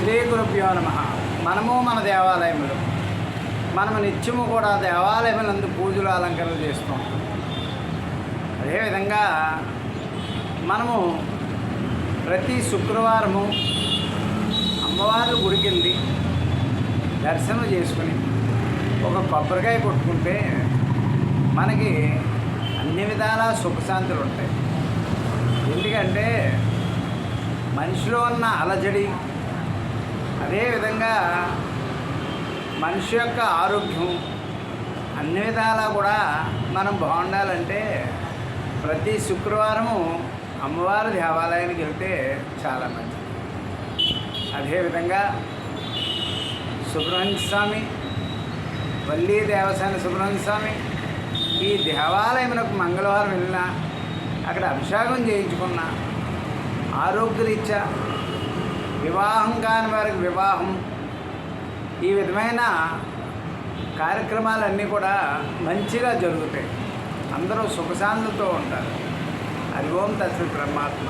శ్రీ గురుభ్యో నమ. మనము మన దేవాలయములు. మనము నిత్యము కూడా దేవాలయములందు పూజలు అలంకరణ చేస్తూ అదేవిధంగా మనము ప్రతి శుక్రవారము అమ్మవారి గుడికెళ్ళి దర్శనం చేసుకుని ఒక కొబ్బరికాయ కొట్టుకుంటే మనకి అన్ని విధాల సుఖశాంతులు ఉంటాయి. ఎందుకంటే మనిషిలో ఉన్న అలజడి అదేవిధంగా మనిషి యొక్క ఆరోగ్యం అన్ని విధాలా కూడా మనం బాగుండాలంటే ప్రతి శుక్రవారము అమ్మవారి దేవాలయానికి వెళ్తే చాలా మంచిది. అదేవిధంగా సుబ్రహ్మణ్య స్వామి వల్లీ దేవసేన సుబ్రహ్మణ్య స్వామి ఈ దేవాలయమునకు మంగళవారం వెళ్ళినా అక్కడ అభిషేకం చేయించుకున్న ఆరోగ్యరీత్యా వివాహం కాని వారికి వివాహం. ఈ విధమైన కార్యక్రమాలన్నీ కూడా మంచిగా జరుగుతాయి. అందరూ సుఖశాంతులతో ఉంటారు. అది ఓం తత్వ బ్రహ్మాత్మ